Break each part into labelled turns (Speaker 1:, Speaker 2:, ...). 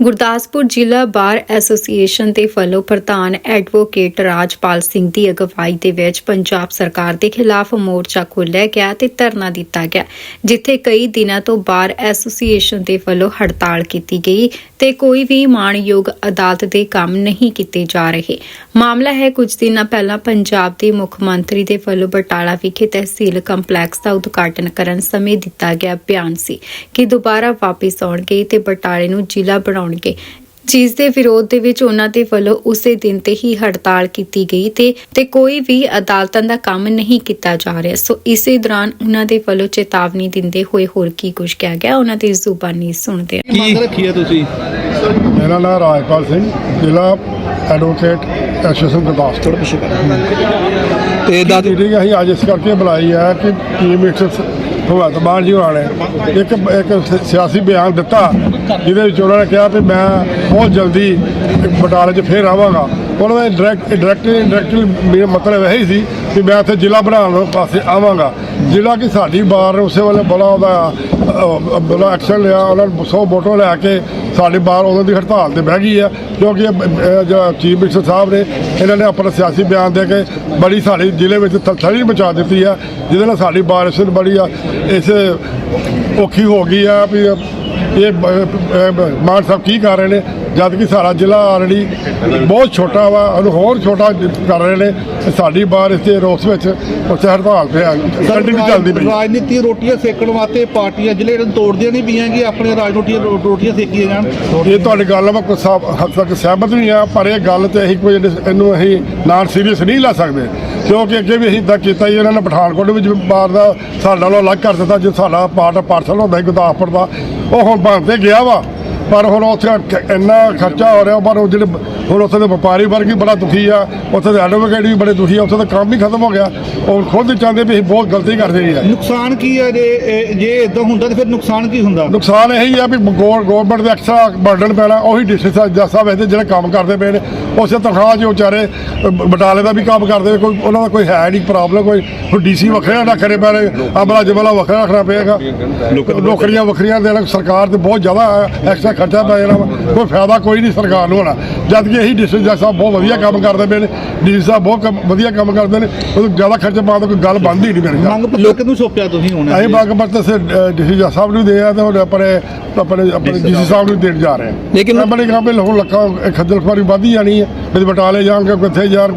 Speaker 1: ਗੁਰਦਾਸਪੁਰ ਜ਼ਿਲ੍ਹਾ bar association ਦੇ ਵੱਲੋਂ ਪ੍ਰਧਾਨ ਐਡਵੋਕੇਟ ਰਾਜਪਾਲ ਸਿੰਘ ਦੀ ਅਗਵਾਈ ਦੇ ਵਿੱਚ ਪੰਜਾਬ ਸਰਕਾਰ ਦੇ ਖਿਲਾਫ ਮੋਰਚਾ ਖੋਲ੍ਹਿਆ ਗਿਆ ਤੇ ਧਰਨਾ ਦਿੱਤਾ ਗਿਆ, ਜਿੱਥੇ ਕਈ ਦਿਨਾਂ ਤੋਂ ਬਾਰ ਐਸੋਸੀਏਸ਼ਨ ਦੇ ਵੱਲੋਂ ਹੜਤਾਲ ਕੀਤੀ ਗਈ ਤੇ ਕੋਈ ਵੀ ਮਾਣਯੋਗ ਅਦਾਲਤ ਦੇ ਕੰਮ ਨਹੀਂ ਕੀਤੇ ਜਾ ਰਹੇ। ਮਾਮਲਾ ਹੈ, ਕੁਝ ਦਿਨਾਂ ਪਹਿਲਾਂ ਪੰਜਾਬ ਦੇ ਮੁੱਖ ਮੰਤਰੀ ਦੇ ਵੱਲੋਂ ਬਟਾਲਾ ਵਿਖੇ ਤਹਿਸੀਲ ਕੰਪਲੈਕਸ ਦਾ ਉਦਘਾਟਨ ਕਰਨ ਸਮੇਂ ਦਿੱਤਾ ਗਿਆ ਬਿਆਨ ਸੀ ਕਿ ਦੁਬਾਰਾ ਵਾਪਸ ਆਉਣਗੇ ਤੇ ਬਟਾਲੇ ਨੂੰ ਜ਼ਿਲ੍ਹਾ ਬਣਾਉਣਗੇ ਜਿਸ ਦੇ ਵਿਰੋਧ ਦੇ ਵਿੱਚ ਉਹਨਾਂ ਦੇ ਵੱਲੋਂ ਉਸੇ ਦਿਨ ਤੇ ਹੀ ਹੜਤਾਲ ਕੀਤੀ ਗਈ ਤੇ ਤੇ ਕੋਈ ਵੀ ਅਦਾਲਤਾਂ ਦਾ ਕੰਮ ਨਹੀਂ ਕੀਤਾ ਜਾ ਰਿਹਾ। ਸੋ ਇਸੇ ਦੌਰਾਨ ਉਹਨਾਂ ਦੇ ਵੱਲੋਂ ਚੇਤਾਵਨੀ ਦਿੰਦੇ ਹੋਏ ਹੋਰ ਕੀ ਕੁਝ ਕਿਹਾ ਗਿਆ? ਉਹਨਾਂ ਦੀ ਜ਼ੁਬਾਨੀ ਸੁਣਦੇ ਹਾਂ।
Speaker 2: ਕੀ ਮੰਗ ਰੱਖੀ ਹੈ ਤੁਸੀਂ?
Speaker 3: ਮੇਰਾ ਨਾਮ ਰਾਜਪਾਲ ਸਿੰਘ ਜ਼ਿਲ੍ਹਾ ਐਡਵੋਕੇਟ ਐਸੋਸੀਏਸ਼ਨ ਗੁਰਦਾਸਪੁਰ।
Speaker 2: ਤੇ ਦਾਦ
Speaker 3: ਅਸੀਂ ਅੱਜ ਇਸ ਕਰਕੇ ਬੁਲਾਈ ਹੈ ਕਿ ਟੀਮ ਮਿਨਿਸਟਰ ਭਗਵੰਤ ਮਾਨ ਜੀ ਹੋਣਾ ਨੇ ਇੱਕ ਇੱਕ ਸਿਆਸੀ ਬਿਆਨ ਦਿੱਤਾ, ਜਿਹਦੇ ਵਿੱਚ ਉਹਨਾਂ ਨੇ ਕਿਹਾ ਵੀ ਮੈਂ ਬਹੁਤ ਜਲਦੀ ਬਟਾਲੇ 'ਚ ਫੇਰ ਆਵਾਂਗਾ। ਉਹਨਾਂ ਦਾ ਡਾਇਰੈਕਟ ਡਾਇਰੈਕਟ ਇੰਡਾਇਰੈਕਟਲੀ ਮੇਰਾ ਮਤਲਬ ਇਹ ਹੀ ਸੀ ਕਿ ਮੈਂ ਇੱਥੇ ਜ਼ਿਲ੍ਹਾ ਬਣਾਉਣ ਪਾਸੇ ਆਵਾਂਗਾ। ਜਿਹੜਾ ਕਿ ਸਾਡੀ ਬਾਰ ਉਸੇ ਵੇਲੇ ਬੜਾ ਉਹਦਾ ਬੜਾ ਐਕਸ਼ਨ ਲਿਆ, ਉਹਨਾਂ ਨੇ 100 ਵੋਟਾਂ ਲੈ ਕੇ ਸਾਡੀ ਬਾਰ ਉਦੋਂ ਦੀ ਹੜਤਾਲ ਤੇ ਬਹਿ ਗਈ ਹੈ ਕਿਉਂਕਿ ਜਿਹੜਾ ਚੀਫ ਮਿਨਿਸਟਰ ਸਾਹਿਬ ਨੇ, ਇਹਨਾਂ ਨੇ ਆਪਣਾ ਸਿਆਸੀ ਬਿਆਨ ਦੇ ਕੇ ਬੜੀ ਸਾਡੀ ਜ਼ਿਲ੍ਹੇ ਵਿੱਚ ਥੜੀ ਬਚਾ ਦਿੱਤੀ ਹੈ ਜਿਹਦੇ ਨਾਲ ਸਾਡੀ ਬਾਰਿਸ਼ ਬੜੀ ਆ, ਇਸ ਔਖੀ ਹੋ ਗਈ ਆ ਵੀ ਇਹ ਮਾਨ ਸਾਹਿਬ ਕੀ ਕਰ ਰਹੇ ਨੇ? ਜਦ ਕਿ ਸਾਡਾ ਜ਼ਿਲ੍ਹਾ ਆਲਰੇਡੀ ਬਹੁਤ ਛੋਟਾ ਵਾ ਉਹਨੂੰ ਹੋਰ ਛੋਟਾ ਕਰ ਰਹੇ ਨੇ। ਸਾਡੀ ਬਾਰ ਇਸ ਦੇ ਰੋਸ ਵਿੱਚ ਉੱਥੇ ਹੜਤਾਲ ਤੇ ਕੰਟੀਨਿਊ ਚੱਲਦੀ ਪਈ।
Speaker 2: ਰਾਜਨੀਤੀ ਰੋਟੀਆਂ ਸੇਕਣ ਵਾਸਤੇ ਪਾਰਟੀਆਂ ਇਹਨਾਂ ਨੂੰ ਤੋੜਦੀਆਂ ਨਹੀਂ ਪਈਆਂ ਕਿ ਆਪਣੇ ਰਾਜਨੀਤੀਆਂ ਰੋ- ਰੋਟੀਆਂ ਸੇਕੀਆਂ ਜਾਣ।
Speaker 3: ਇਹ ਤੁਹਾਡੀ ਗੱਲ ਮੈਂ ਕੋਈ ਸਾ- ਹੱਦ ਤੱਕ ਸਹਿਮਤ ਨਹੀਂ ਆ ਪਰ ਇਹ ਗੱਲ ਤੇ ਅਸੀਂ ਕੋਈ ਇਹਨੂੰ ਅਸੀਂ ਨਾਨ ਸੀਰੀਅਸ ਨਹੀਂ ਲੈ ਸਕਦੇ। ਕਿਉਂਕਿ ਅੱਗੇ ਵੀ ਅਸੀਂ ਇਦਾਂ ਕੀਤਾ ਹੀ ਇਹਨਾਂ ਨੇ ਪਠਾਨਕੋਟ ਵਿੱਚ ਬਾਰ ਦਾ ਸਾਡੇ ਨਾਲੋਂ ਅਲੱਗ ਕਰ ਦਿੱਤਾ ਜੋ ਸਾਡਾ ਪਾਰਟ ਪਾਰਸਲ ਹੁੰਦਾ ਗੁਰਦਾਸਪੁਰ ਦਾ। ਉਹ ਹੁਣ ਬਣ ਤੇ ਗਿਆ ਵਾ ਪਰ ਹੁਣ ਉੱਥੇ ਇੰਨਾ ਖਰਚਾ ਹੋ ਰਿਹਾ ਪਰ ਉਹ ਜਿਹੜੇ ਹੁਣ ਉੱਥੇ ਦੇ ਵਪਾਰੀ ਵਰਗ ਵੀ ਬੜਾ ਦੁਖੀ ਆ ਉੱਥੇ ਦੇ ਐਡਵੋਕੇਟ ਵੀ ਬੜੇ ਦੁਖੀ ਆ ਉੱਥੇ ਦਾ ਕੰਮ ਵੀ ਖਤਮ ਹੋ ਗਿਆ। ਉਹ ਖੁਦ ਹੀ ਚਾਹੁੰਦੇ ਵੀ ਅਸੀਂ ਬਹੁਤ ਗਲਤੀ ਕਰਦੇ ਜੀ ਆ।
Speaker 2: ਨੁਕਸਾਨ ਕੀ ਹੈ ਜੇ ਇਹ- ਜੇ ਇਦਾਂ ਹੁੰਦਾ ਤਾਂ ਫਿਰ ਨੁਕਸਾਨ ਕੀ ਹੁੰਦਾ?
Speaker 3: ਨੁਕਸਾਨ ਇਹ ਹੀ ਆ ਵੀ ਗਵਰਨਮੈਂਟ ਦੇ ਐਕਸਟਰਾ ਬਰਡਨ ਪੈਣਾ ਉਹੀ ਡਿਸਟ੍ਰਿਕਟ ਜੱਜ ਸਾਹਿਬ ਇਹਦੇ ਜਿਹੜੇ ਕੰਮ ਕਰਦੇ ਪਏ ਨੇ ਉਸੇ ਤਨਖਾਹ 'ਚ ਉਹ ਵਿਚਾਰੇ ਅ, ਬ- ਬਟਾਲੇ ਦਾ ਵੀ ਕੰਮ ਕਰਦੇ ਨੇ, ਕੋਈ ਉਹਨਾਂ ਦਾ ਕੋਈ ਹੈ ਨਹੀਂ ਪ੍ਰੋਬਲਮ ਕੋਈ ਕੋਈ ਡੀਸੀ ਵੱਖਰੇ ਨਾ ਕਰੇ ਪੈ ਅਮਲਾ ਜਮਲਾ ਵੱਖਰਾ ਰੱਖਣਾ ਪਏਗਾ। ਨੌਕਰੀਆਂ ਵੱਖਰੀਆਂ ਦੇਣਾ ਸਰਕਾਰ ਤੇ ਬਹੁਤ ਜ਼ਿਆਦਾ ਐਕਸਟਰਾ ਖਰਚਾ ਪੈ ਜਾਣਾ ਵਾ। ਕੋਈ ਫਾਇਦਾ ਕੋਈ ਨਹੀਂ ਸਰਕਾਰ ਨੂੰ ਹੋਣਾ। ਜਦ ਕਿ ਇਹੀ ਡਿਸਟ੍ਰਿਕਟ ਜੱਜ ਸਾਹਿਬ ਬਹੁਤ ਵਧੀਆ ਕੰਮ ਕਰਦੇ ਪਏ ਨੇ। ਡੀਸੀ ਸਾਹਿਬ ਬਹੁਤ ਕੰਮ- ਵਧੀਆ ਕੰਮ ਕਰਦੇ ਨੇ। ਉਹ ਜ਼ਿਆਦਾ ਖਰਚਾ ਪਾਉਣ ਦੀ ਕੋਈ ਗੱਲ ਬਣਦੀ ਨਹੀਂ ਮੇਰੇ ਖਿਆਲ
Speaker 2: ਮੰਗ ਪੱਤਰ ਕਿਹਨੂੰ ਸੌਂਪਿਆ ਤੁਸੀਂ ਹੁਣ?
Speaker 3: ਅਸੀਂ ਬਾਗ ਬਰਤ ਸੇ ਡੀਸੀ ਜੱਜ ਸਾਹਿਬ ਨੂੰ ਦੇ ਆ ਤੇ ਹੁਣ ਆਪਣੇ ਆਪਣੇ ਆਪਣੇ ਡੀਸੀ ਸਾਹਿਬ ਨੂੰ ਦੇਣ ਜਾ ਰਹੇ ਹਾਂ।
Speaker 2: ਲੇਕਿਨ-
Speaker 3: ਆਪਣੇ ਕੰਮ ਵਿੱਚ ਹੁਣ ਲੱਖਾਂ ਖੱਜਲ ਖੁਆਰੀ ਵਧੀ ਜਾਣੀ ਹੈ। ਕਦੇ ਬਟਾਲੇ ਜਾਣਗੇ ਕਿੱਥੇ ਜਾਣ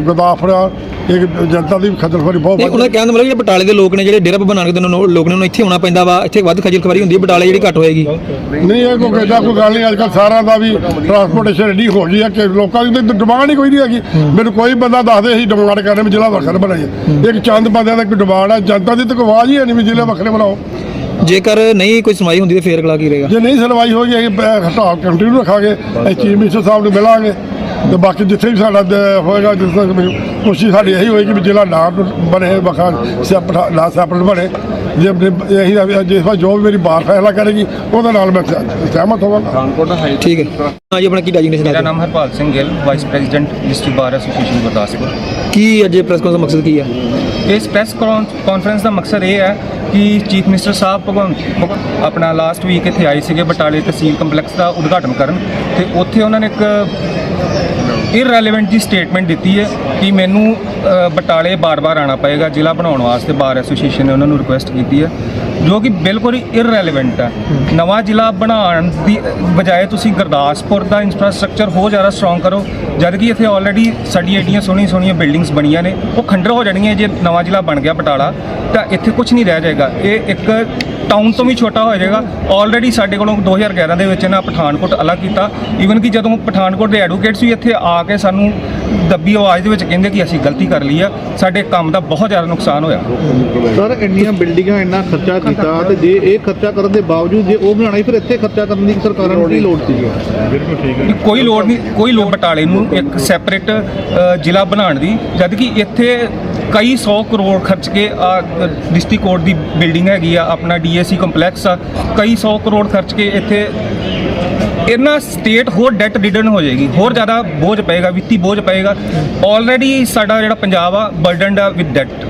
Speaker 3: ਗਦਾਫੜਾ ਇਹ ਜਨਤਾ ਦੀ ਖੱਜਲ ਖੁਆਰੀ ਬਹੁਤ
Speaker 4: ਨਹੀਂ ਉਹਨਾਂ
Speaker 3: ਵੱਧ
Speaker 4: ਦਾ ਕਹਿਣ ਦਾ ਮਤਲਬ ਜਿਹੜੇ ਬਟਾਲੇ ਦੇ ਲੋਕ ਨੇ ਜਿਹੜੇ ਡੇਰਾ ਬਣਾ ਕੇ ਨੂੰ ਲੋਕ ਨੇ ਉਹਨੂੰ ਇੱਥੇ ਆਉਣਾ ਪੈਂਦਾ ਵਾ ਇੱਥੇ ਵੱਧ ਖੱਜਲ ਖਵਾਰੀ ਹੁੰਦੀ ਹੈ ਬਟਾਲੇ ਜਿਹੜੀ ਘੱਟ ਹੋਏਗੀ।
Speaker 3: ਨਹੀਂ ਇਹ ਕੋਈ ਐਡਾ ਕੋਈ ਗੱਲ ਨਹੀਂ ਅੱਜ ਕੱਲ੍ਹ ਸਾਰਿਆਂ ਦਾ ਵੀ ਟਰਾਂਸਪੋਰਟੇਸ਼ਨ ਐਡੀ ਹੋ ਗਈ ਹੈ ਕਿ ਲੋਕਾਂ ਦੀ ਤਾਂ ਡਿਮਾਂਡ ਹੀ ਕੋਈ ਨਹੀਂ ਹੈਗੀ। ਮੈਨੂੰ ਕੋਈ ਬੰਦਾ ਦੱਸਦੇ ਅਸੀਂ ਡਿਮਾਂਡ ਕਰਨੇ ਵੀ ਜ਼ਿਲ੍ਹਾ ਵੱਖਰਾ ਬਣਾਈਏ। ਇੱਕ ਚੰਦ ਬੰਦਿਆਂ ਦਾ ਕੋਈ ਡਿਮਾਂਡ ਹੈ ਜਨਤਾ ਦੀ ਤਾਂ ਕੋਈ ਆਵਾਜ਼ ਹੀ ਹੈ ਨਹੀਂ ਵੀ ਜ਼ਿਲ੍ਹੇ ਵੱਖਰੇ ਬਣਾਓ।
Speaker 4: ਜੇਕਰ ਨਹੀਂ ਕੋਈ ਸੁਣਵਾਈ ਹੁੰਦੀ ਤਾਂ ਫੇਰ ਅਗਲਾ ਕੀ ਰਹੇਗਾ?
Speaker 3: ਜੇ ਨਹੀਂ ਸੁਣਵਾਈ ਹੋਈ ਅਸੀਂ ਪ- ਹੜਤਾਲ ਕੰਟੀਨਿਊ ਰੱਖਾਂਗੇ, ਅਸੀਂ ਚੀਫ ਮਿਨਿਸਟਰ ਸਾਹਿਬ ਨੂੰ ਮਿਲਾਂਗੇ ਤੇ ਬਾਕੀ ਜਿੱਥੇ ਵੀ ਸਾਡਾ ਦ- ਹੋਏਗਾ ਜਿਸ ਤੱਕ ਵੀ ਕੋਸ਼ਿਸ਼ ਸਾਡੀ ਇਹੀ ਹੋਏਗੀ ਵੀ ਜ਼ਿਲ੍ਹਾ ਨਾ ਬਣੇ, ਵੱਖਰਾ ਸੈਪਰੇਟ ਨਾ ਸੈਪਰੇਟ ਬਣੇ। ਜੇ ਆਪਣੇ- ਇਹੀ ਜਿਸ ਵਾਰ ਜੋ ਵੀ ਮੇਰੀ ਬਾਰ ਫੈਸਲਾ ਕਰੇਗੀ ਉਹਦੇ ਨਾਲ ਮੈਂ ਸਹਿ- ਸਹਿਮਤ ਹੋਵਾਂਗਾ।
Speaker 4: ਠੀਕ ਹੈ। ਹਾਂ ਜੀ ਆਪਣਾ ਕੀ ਡੈਜਿਗਨੇਸ਼ਨ
Speaker 5: ਮੇਰਾ
Speaker 4: ਹੈ?
Speaker 5: ਨਾਮ Harpal Singh Gill vice president district bar association Gurdaspur.
Speaker 4: ਕੀ ਅੱਜ ਪ੍ਰੈਸ ਕਾਨਫਰੰਸ ਦਾ ਮਕਸਦ ਕੀ ਹੈ?
Speaker 5: ਇਸ ਪ੍ਰੈਸ ਕਾਨਫਰੰਸ ਦਾ ਮਕਸਦ ਇਹ ਹੈ ਕਿ ਚੀਫ ਮਿਨਿਸਟਰ ਸਾਹਿਬ ਭਗਵੰਤ ਭਗਵੰਤ- ਆਪਣਾ ਲਾਸਟ ਵੀਕ ਇੱਥੇ ਆਏ ਸੀਗੇ ਬਟਾਲੇ ਤਹਿਸੀਲ ਕੰਪਲੈਕਸ ਦਾ ਉਦਘਾਟਨ ਕਰਨ ਤੇ ਉੱਥੇ ਉਹਨਾਂ ਨੇ ਇੱਕ ਇਰਰੈਲੇਵੈਂਟ ਜੀ ਸਟੇਟਮੈਂਟ ਦਿੱਤੀ ਹੈ ਕਿ ਮੈਨੂੰ ਬਟਾਲੇ ਬਾਰ-ਬਾਰ ਆਣਾ ਪਏਗਾ ਜ਼ਿਲ੍ਹਾ ਬਣਾਉਣ ਵਾਸਤੇ ਬਾਰ ਐਸੋਸੀਏਸ਼ਨ ਨੇ ਉਹਨਾਂ ਨੂੰ ਰਿਕੁਐਸਟ ਕੀਤੀ ਹੈ ਜੋ ਕਿ ਬਿਲਕੁਲ ਹੀ। ਇਰਰੈਲੇਵੈਂਟ ਹੈ। ਨਵਾਂ ਜ਼ਿਲ੍ਹਾ ਬਣਾਉਣ ਦੀ ਬਜਾਏ ਤੁਸੀਂ ਗੁਰਦਾਸਪੁਰ ਦਾ ਇਨਫਰਾਸਟ੍ਰਕਚਰ ਹੋਰ ਜ਼ਿਆਦਾ ਸਟਰੋਂਗ ਕਰੋ ਜਦ ਕਿ ਇੱਥੇ ਆਲਰੇਡੀ ਸਾਡੀ ਏਡੀਆਂ ਸੋਹਣੀਆਂ ਸੋਹਣੀਆਂ ਬਿਲਡਿੰਗਸ ਬਣੀਆਂ ਨੇ ਉਹ ਖੰਡਰ ਹੋ ਜਾਣਗੀਆਂ ਜੇ ਨਵਾਂ ਜ਼ਿਲ੍ਹਾ ਬਣ ਗਿਆ ਬਟਾਲਾ ਤਾਂ ਇੱਥੇ ਕੁਝ ਨਹੀਂ ਰਹਿ ਜਾਏਗਾ। ਇਹ ਇੱਕ ਟਾਊਨ ਤੋਂ ਵੀ ਛੋਟਾ ਹੋ ਜਾਏਗਾ। ਆਲਰੇਡੀ ਸਾਡੇ ਕੋਲੋਂ 2011 ਦੇ ਵਿੱਚ ਇਹਨਾਂ ਪਠਾਨਕੋਟ ਅਲੱਗ ਕੀਤਾ। ਈਵਨ ਕਿ ਜਦੋਂ ਪਠਾਨਕੋਟ ਦੇ ਐਡਵੋਕੇਟਸ ਵੀ ਇੱਥੇ ਆ ਕੇ ਸਾਨੂੰ ਦੱਬੀ ਆਵਾਜ਼ ਦੇ ਵਿੱਚ ਕਹਿੰਦੇ ਕਿ ਅਸੀਂ ਗਲਤੀ ਕਰ ਲਈ ਆ ਸਾਡੇ ਕੰਮ ਦਾ ਬਹੁਤ ਜ਼ਿਆਦਾ ਨੁਕਸਾਨ ਹੋਇਆ।
Speaker 2: ਸਰ ਇੰਨੀਆਂ ਬਿਲਡਿੰਗਾਂ ਇੰਨਾ ਖਰਚਾ ਕੀਤਾ ਤੇ ਜੇ ਇਹ ਖਰਚਾ ਕਰਨ ਦੇ ਬਾਵਜੂਦ ਜੇ ਉਹ ਬਣਾਣਾ ਫਿਰ ਇੱਥੇ ਖਰਚਾ ਕਰਨ ਦੀ ਸਰਕਾਰਾਂ ਨੂੰ ਕੀ ਲੋੜ ਸੀ
Speaker 5: ਕਿ ਕੋਈ ਲੋੜ ਨਹੀਂ ਕੋਈ ਲੋੜ ਬਟਾਲੇ ਨੂੰ ਇੱਕ ਸੈਪਰੇਟ ਜ਼ਿਲ੍ਹਾ ਬਣਾਉਣ ਦੀ। ਜਦ ਕਿ ਇੱਥੇ ਕਈ 100 ਕਰੋੜ ਖਰਚ ਕੇ ਆ ਡਿਸਟ੍ਰਿਕਟ ਕੋਰਟ ਦੀ ਬਿਲਡਿੰਗ ਹੈਗੀ ਆ, ਆਪਣਾ ਡੀਏਸੀ ਕੰਪਲੈਕਸ ਆ, ਕਈ 100 ਕਰੋੜ ਖਰਚ ਕੇ ਇੱਥੇ ਇਹਨਾਂ ਸਟੇਟ ਹੋਰ ਡੈਟ ਰਿਡਨ ਹੋ ਜਾਏਗੀ, ਹੋਰ ਜ਼ਿਆਦਾ ਬੋਝ ਪਏਗਾ, ਵਿੱਤੀ ਬੋਝ ਪਏਗਾ। ਆਲਰੇਡੀ ਸਾਡਾ ਜਿਹੜਾ ਪੰਜਾਬ ਆ ਬਰਡਨਡ ਆ ਵਿਦ ਡੈਟ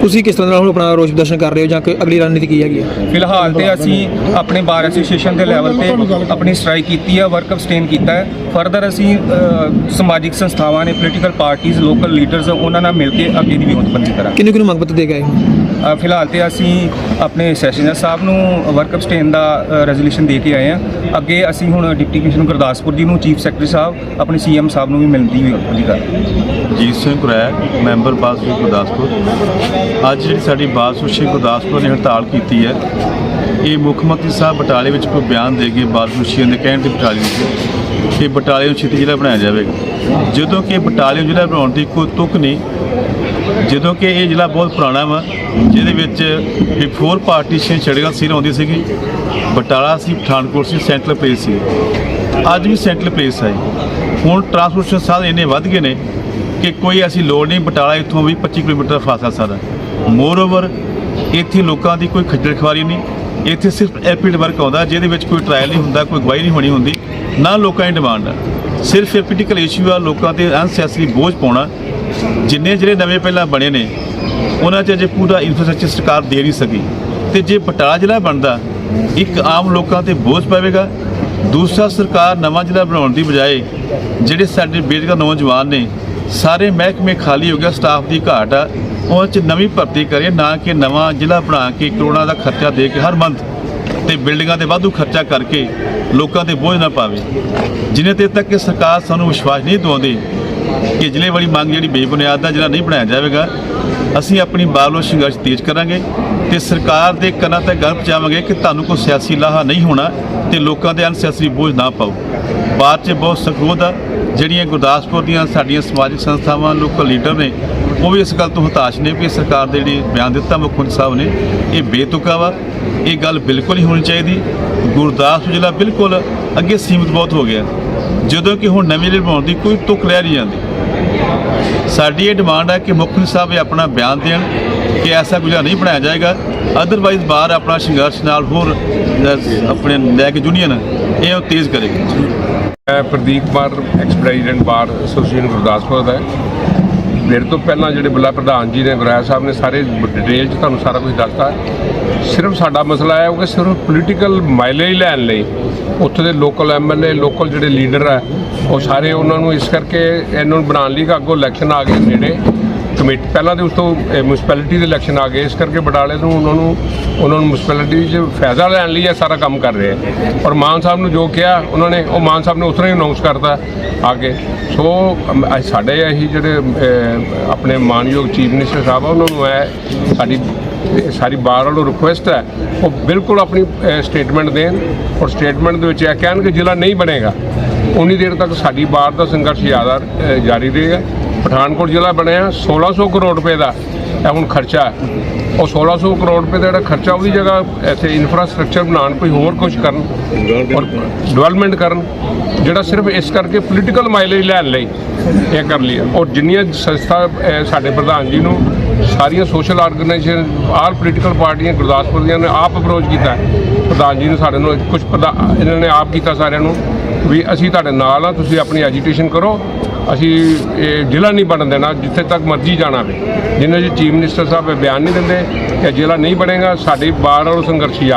Speaker 4: ਤੁਸੀਂ ਕਿਸ ਤਰ੍ਹਾਂ ਨਾਲ ਹੁਣ ਆਪਣਾ ਰੋਸ ਪ੍ਰਦਰਸ਼ਨ ਕਰ ਰਹੇ ਹੋ ਜਾਂ ਕੋਈ ਅਗਲੀ ਰਣਨੀਤੀ ਕੀ ਹੈਗੀ ਹੈ?
Speaker 5: ਫਿਲਹਾਲ ਤੇ ਅਸੀਂ ਆਪਣੇ ਬਾਰ ਐਸੋਸੀਏਸ਼ਨ ਦੇ ਲੈਵਲ ਤੇ ਆਪਣੀ ਸਟ੍ਰਾਈਕ ਕੀਤੀ ਹੈ ਵਰਕ ਅਬਸਟੇਨ ਕੀਤਾ ਹੈ। ਫਰਦਰ ਅਸੀਂ ਅ, ਸਮਾਜਿਕ ਸੰਸਥਾਵਾਂ ਨੇ ਪੋਲੀਟੀਕਲ ਪਾਰਟੀਆਂ ਲੋਕਲ ਲੀਡਰਸ ਉਹਨਾਂ ਨਾਲ ਮਿਲ ਕੇ ਅੱਗੇ ਦੀ ਵੀ ਨੋਟਬੰਦੀ ਕਰਾਂਗੇ।
Speaker 4: ਕਿੰਨੂੰ ਕਿੰਨੂੰ ਮੰਗ ਪੱਤਰ ਦੇ ਗਏ
Speaker 5: ਅ, ਫਿਲਹਾਲ ਤੇ ਅਸੀਂ ਆਪਣੇ ਸੈਸ਼ਨਰ ਸਾਹਿਬ ਨੂੰ ਵਰਕ ਅਬਸਟੇਨ ਦਾ ਰੈਜ਼ੋਲੂਸ਼ਨ ਦੇ ਕੇ ਆਏ ਹਾਂ। ਅੱਗੇ ਅਸੀਂ ਹੁਣ ਡਿਪਟੀ ਕਮਿਸ਼ਨਰ ਗੁਰਦਾਸਪੁਰ ਜੀ ਨੂੰ ਚੀਫ ਸੈਕਟਰੀ ਸਾਹਿਬ ਆਪਣੇ ਸੀਐਮ ਸਾਹਿਬ ਨੂੰ ਵੀ ਮਿਲਣ ਦੀ ਅਧਿਕਾਰ
Speaker 6: ਜੀਤ ਸਿੰਘ ਕੁਰੈਕ ਮੈਂਬਰ ਬਾਸ ਗੁਰਦਾਸਪੁਰ। ਅੱਜ ਜਿਹੜੀ ਸਾਡੀ ਬਾਸ ਗੁਰਦਾਸਪੁਰ ਨੇ ਹੜਤਾਲ ਕੀਤੀ ਹੈ, ਇਹ ਮੁੱਖ ਮੰਤਰੀ ਸਾਹਿਬ ਬਟਾਲੇ ਵਿੱਚ ਕੋਈ ਬਿਆਨ ਦੇ ਕੇ ਬਾਸ ਦੇ ਕਹਿਣ ਤੇ ਬਟਾਲੇ ਵਿੱਚ ਕਿ ਬਟਾਲੇ ਨੂੰ ਛੇਤੀ ਜ਼ਿਲ੍ਹਾ ਬਣਾਇਆ ਜਾਵੇਗਾ। ਜਦੋਂ ਕਿ ਬਟਾਲੇ ਨੂੰ ਜ਼ਿਲ੍ਹਾ ਬਣਾਉਣ ਦੀ ਕੋਈ ਤੁਕ ਨਹੀਂ, ਜਦੋਂ ਕਿ ਇਹ ਜ਼ਿਲ੍ਹਾ ਬਹੁਤ ਪੁਰਾਣਾ ਵਾ, ਜਿਹਦੇ ਵਿੱਚ ਬਿਫੋਰ ਪਾਰਟੀਸ਼ਨ ਚੜ੍ਹੇਗਲ ਸੀ ਆਉਂਦੀ ਸੀਗੀ। ਬਟਾਲਾ ਸੀ, ਪਠਾਨਕੋਟ ਸੀ ਸੈਂਟਰਲ ਪਲੇਸ ਸੀ। ਅੱਜ ਵੀ ਸੈਂਟਰਲ ਪਲੇਸ ਹੈ ਹੁਣ ਟਰਾਂਸਪੋਰਟੇਸ਼ਨ ਸਾਧਨ ਇੰਨੇ ਵੱਧ ਗਏ ਨੇ ਕਿ ਕੋਈ ਐਸੀ ਲੋੜ ਨਹੀਂ, ਬਟਾਲਾ ਇੱਥੋਂ ਵੀ 25 ਕਿਲੋਮੀਟਰ ਦਾ ਫਾਸਲਾ ਸਾਡਾ। ਮੋਰ ਓਵਰ ਇੱਥੇ ਲੋਕਾਂ ਦੀ ਕੋਈ ਖੱਜਲ ਖਵਾਰੀ ਨਹੀਂ। ਇੱਥੇ ਸਿਰਫ ਐਪੀਡ ਵਰਕ ਆਉਂਦਾ, ਜਿਹਦੇ ਵਿੱਚ ਕੋਈ ਟ੍ਰਾਇਲ ਨਹੀਂ ਹੁੰਦਾ, ਕੋਈ ਗਵਾਹੀ ਨਹੀਂ ਹੋਣੀ ਹੁੰਦੀ, ਨਾ ਲੋਕਾਂ ਦੀ ਡਿਮਾਂਡ ਆ ਸਿਰਫ ਇਹ ਪੋਲੀਟੀਕਲ ਇਸ਼ੂ ਆ, ਲੋਕਾਂ ਤੇ ਅਨਸੈਸਰੀ ਬੋਝ ਪਾਉਣਾ। ਜਿੰਨੇ ਜਿਹੜੇ ਨਵੇਂ ਪਹਿਲਾਂ ਬਣੇ ਨੇ, ਉਹਨਾਂ 'ਚ ਅਜੇ ਪੂਰਾ ਇਨਫਰਾਸਟ੍ਰਕਚਰ ਸਰਕਾਰ ਦੇ ਨਹੀਂ ਸਕੀ। ਤੇ ਜੇ ਬਟਾਲਾ ਜ਼ਿਲ੍ਹਾ ਬਣਦਾ, ਇੱਕ ਆਮ ਲੋਕਾਂ ਤੇ ਬੋਝ ਪਵੇਗਾ। ਦੂਸਰਾ ਸਰਕਾਰ ਨਵਾਂ ਜ਼ਿਲ੍ਹਾ ਬਣਾਉਣ ਦੀ ਬਜਾਏ, ਜਿਹੜੇ ਸਾਡੇ ਬੇਰੁਜ਼ਗਾਰ ਨੌਜਵਾਨ ਨੇ ਸਾਰੇ ਮਹਿਕਮੇ ਖਾਲੀ ਹੋ ਗਿਆ, ਸਟਾਫ ਦੀ ਘਾਟ ਆ। ਉਹ 'ਚ ਨਵੀਂ ਭਰਤੀ ਕਰੇ ਨਾ ਕਿ ਨਵਾਂ ਜ਼ਿਲ੍ਹਾ ਬਣਾ ਕੇ ਕਰੋੜਾਂ ਦਾ ਖਰਚਾ ਦੇ ਕੇ ਹਰ ਮੰਥ ਤੇ ਬਿਲਡਿੰਗਾਂ ਤੇ ਵਾਧੂ ਖਰਚਾ ਕਰਕੇ ਲੋਕਾਂ ਤੇ ਬੋਝ ਨਾ ਪਾਵੇ। ਜਿਨੇ ਤੇ ਤੱਕ ਕਿ ਸਰਕਾਰ ਸਾਨੂੰ ਵਿਸ਼ਵਾਸ ਨਹੀਂ ਦਿਵਾਉਂਦੀ ਕਿ ਜ਼ਿਲ੍ਹੇ ਵਾਲੀ ਮੰਗ ਜਿਹੜੀ ਬੇਬੁਨਿਆਦ ਦਾ ਜਿਹੜਾ ਨਹੀਂ ਬਣਾਇਆ ਜਾਵੇਗਾ, ਅਸੀਂ ਆਪਣੀ ਬਾਲੋ ਸੰਘਰਸ਼ ਤੇਜ਼ ਕਰਾਂਗੇ ਤੇ ਸਰਕਾਰ ਦੇ ਕੰਨਾਂ ਤੇ ਗੱਲ ਪਹੁੰਚਾਵਾਂਗੇ ਕਿ ਤੁਹਾਨੂੰ ਕੋਈ ਸਿਆਸੀ ਲਾਹਾ ਨਹੀਂ ਹੋਣਾ ਤੇ ਲੋਕਾਂ ਦੇ ਅਨਸਿਆਸੀ ਬੋਝ ਨਾ ਪਾਓ। ਬਾਅਦ 'ਚ ਬਹੁਤ ਸਖਰੋਧ ਆ। ਜਿਹੜੀਆਂ ਗੁਰਦਾਸਪੁਰ ਦੀਆਂ ਸਾਡੀਆਂ ਸਮਾਜਿਕ ਸੰਸਥਾਵਾਂ, ਲੋਕਲ ਲੀਡਰ ਨੇ, ਉਹ ਵੀ ਇਸ ਗੱਲ ਤੋਂ ਹਤਾਸ਼ ਨੇ ਕਿ ਸਰਕਾਰ ਦੇ ਜਿਹੜੀ ਬਿਆਨ ਦਿੱਤਾ ਮੁੱਖ ਮੰਤਰੀ ਸਾਹਿਬ ਨੇ, ਇਹ ਬੇਤੁਕਾ ਵਾ। ਇਹ ਗੱਲ ਬਿਲਕੁਲ ਨਹੀਂ ਹੋਣੀ ਚਾਹੀਦੀ। ਗੁਰਦਾਸਪੁਰ ਜ਼ਿਲ੍ਹਾ ਬਿਲਕੁਲ ਅੱਗੇ ਸੀਮਿਤ ਬਹੁਤ ਹੋ ਗਿਆ। ਜਦੋਂ ਕਿ ਹੁਣ ਨਵੀਂ ਜ਼ਿਲ੍ਹਾ ਬਣਾਉਣ ਦੀ ਕੋਈ ਤੁਕ ਲੈ ਨਹੀਂ ਜਾਂਦੀ। ਸਾਡੀ ਇਹ ਡਿਮਾਂਡ ਹੈ ਕਿ ਮੁੱਖ ਮੰਤਰੀ ਸਾਹਿਬ ਇਹ ਆਪਣਾ ਬਿਆਨ ਦੇਣ ਕਿ ਐਸਾ ਗੁਜਰਾ ਨਹੀਂ ਬਣਾਇਆ ਜਾਏਗਾ। ਅਦਰਵਾਈਜ਼ ਬਾਹਰ ਆਪਣਾ ਸੰਘਰਸ਼ ਨਾਲ ਹੋਰ ਆਪਣੇ ਲੈ ਕੇ ਯੂਨੀਅਨ ਇਹ ਉਹ ਤੇਜ਼ ਕਰੇਗੀ।
Speaker 7: ਮੈਂ Pradeep Kumar ex president bar association Gurdaspur ਦਾ ਮੇਰੇ ਤੋਂ ਪਹਿਲਾਂ ਜਿਹੜੇ ਬੁਲਾ ਪ੍ਰਧਾਨ ਜੀ ਨੇ, ਗੁਰਾਇਆ ਸਾਹਿਬ ਨੇ ਸਾਰੇ ਡਿਟੇਲ 'ਚ ਤੁਹਾਨੂੰ ਸਾਰਾ ਕੁਝ ਦੱਸਤਾ। ਸਿਰਫ ਸਾਡਾ ਮਸਲਾ ਹੈ ਉਹ ਕਿ ਸਿਰਫ ਪੋਲੀਟੀਕਲ ਮਾਈਲੇਜ ਲੈਣ ਲਈ ਉੱਥੇ ਦੇ ਲੋਕਲ ਐਮਐਲਏ ਲੋਕਲ ਜਿਹੜੇ ਲੀਡਰ ਆ, ਉਹ ਸਾਰੇ ਉਹਨਾਂ ਨੂੰ ਇਸ ਕਰਕੇ ਇਹਨਾਂ ਨੂੰ ਬਣਾਉਣ ਲਈ ਕਿ ਅੱਗੋਂ ਇਲੈਕਸ਼ਨ ਆ ਗਏ ਨੇੜੇ। ਕਮੇਟੀ ਪਹਿਲਾਂ ਤੇ ਉਸ ਤੋਂ ਮਿਊਨਿਸਪੈਲਿਟੀ ਦੇ ਇਲੈਕਸ਼ਨ ਆ ਗਏ। ਇਸ ਕਰਕੇ ਬਟਾਲੇ ਤੋਂ ਉਹਨਾਂ ਨੂੰ ਉਹਨਾਂ ਨੂੰ ਮਿਊਨਿਸਪੈਲਿਟੀ 'ਚ ਫਾਇਦਾ ਲੈਣ ਲਈ ਇਹ ਸਾਰਾ ਕੰਮ ਕਰ ਰਹੇ ਆ। ਔਰ ਮਾਨ ਸਾਹਿਬ ਨੂੰ ਜੋ ਕਿਹਾ ਉਹਨਾਂ ਨੇ ਉਹ ਮਾਨ ਸਾਹਿਬ ਨੇ ਉਸ ਤਰ੍ਹਾਂ ਹੀ ਅਨਾਉਂਸ ਕਰਤਾ ਆ ਕੇ ਸੋ ਸਾਡੇ ਇਹੀ ਜਿਹੜੇ ਆਪਣੇ ਮਾਨਯੋਗ ਚੀਫ ਮਿਨਿਸਟਰ ਸਾਹਿਬ ਆ ਉਹਨਾਂ ਨੂੰ ਇਹ ਸਾਡੀ ਇਹ ਸਾਰੀ ਬਾਰ ਵੱਲੋਂ ਰਿਕੁਐਸਟ ਹੈ ਉਹ ਬਿਲਕੁਲ ਆਪਣੀ ਸਟੇਟਮੈਂਟ ਦੇਣ। ਔਰ ਸਟੇਟਮੈਂਟ ਦੇ ਵਿੱਚ ਇਹ ਕਹਿਣ ਕਿ ਜ਼ਿਲ੍ਹਾ ਨਹੀਂ ਬਣੇਗਾ। ਉਨੀ ਦੇਰ ਤੱਕ ਸਾਡੀ ਬਾਰ ਦਾ ਸੰਘਰਸ਼ ਜ਼ਿਆਦਾ ਅਹ, ਜਾਰੀ ਰਹੇਗਾ। ਪਠਾਨਕੋਟ ਜ਼ਿਲ੍ਹਾ ਬਣਿਆ 1600 ਕਰੋੜ ਰੁਪਏ ਦਾ ਇਹ ਹੁਣ ਖਰਚਾ ਹੈ। ਉਹ 1600 ਕਰੋੜ ਰੁਪਏ ਦਾ ਜਿਹੜਾ ਖਰਚਾ ਉਹਦੀ ਜਗ੍ਹਾ ਇੱਥੇ ਇਨਫਰਾਸਟ੍ਰਕਚਰ ਬਣਾਉਣ ਕੋਈ ਹੋਰ ਕੁਝ ਕਰਨ ਔਰ ਡਿਵੈਲਪਮੈਂਟ ਕਰਨ ਜਿਹੜਾ ਸਿਰਫ ਇਸ ਕਰਕੇ ਪੋਲੀਟੀਕਲ ਮਾਈਲੇਜ ਲੈਣ ਲਈ ਇਹ ਕਰ ਲਿਆ ਔਰ ਜਿੰਨੀਆਂ ਸੰਸਥਾ ਅਹ, ਸਾਡੇ ਪ੍ਰਧਾਨ ਜੀ ਨੂੰ ਸਾਰੀਆਂ ਸੋਸ਼ਲ ਆਰਗੇਨਾਈਜੇਸ਼ਨ ਆਲ ਪੋਲੀਟੀਕਲ ਪਾਰਟੀਆਂ ਗੁਰਦਾਸਪੁਰ ਦੀਆਂ ਨੇ ਆਪ ਅਪਰੋਚ ਕੀਤਾ ਪ੍ਰਧਾਨ ਜੀ ਨੇ ਸਾਡੇ ਨੂੰ ਕੁਝ ਇਹਨਾਂ ਨੇ ਆਪ ਕੀਤਾ ਸਾਰਿਆਂ ਨੂੰ ਵੀ ਅਸੀਂ ਤੁਹਾਡੇ ਨਾਲ ਆ ਤੁਸੀਂ ਆਪਣੀ ਐਜੀਟੇਸ਼ਨ ਕਰੋ। ਅਸੀਂ ਇਹ ਜ਼ਿਲ੍ਹਾ ਨਹੀਂ ਬਣਨ ਦੇਣਾ, ਜਿੱਥੇ ਤੱਕ ਮਰਜ਼ੀ ਜਾਣਾ ਵੇ ਜਿੰਨੇ ਜੀ ਚੀਫ ਮਿਨਿਸਟਰ ਸਾਹਿਬ ਇਹ ਬਿਆਨ ਨਹੀਂ ਦਿੰਦੇ ਕਿ ਜ਼ਿਲ੍ਹਾ ਨਹੀਂ ਬਣੇਗਾ, ਸਾਡੀ ਬਾਰ ਔਰ ਸੰਘਰਸ਼ ਯਾਦ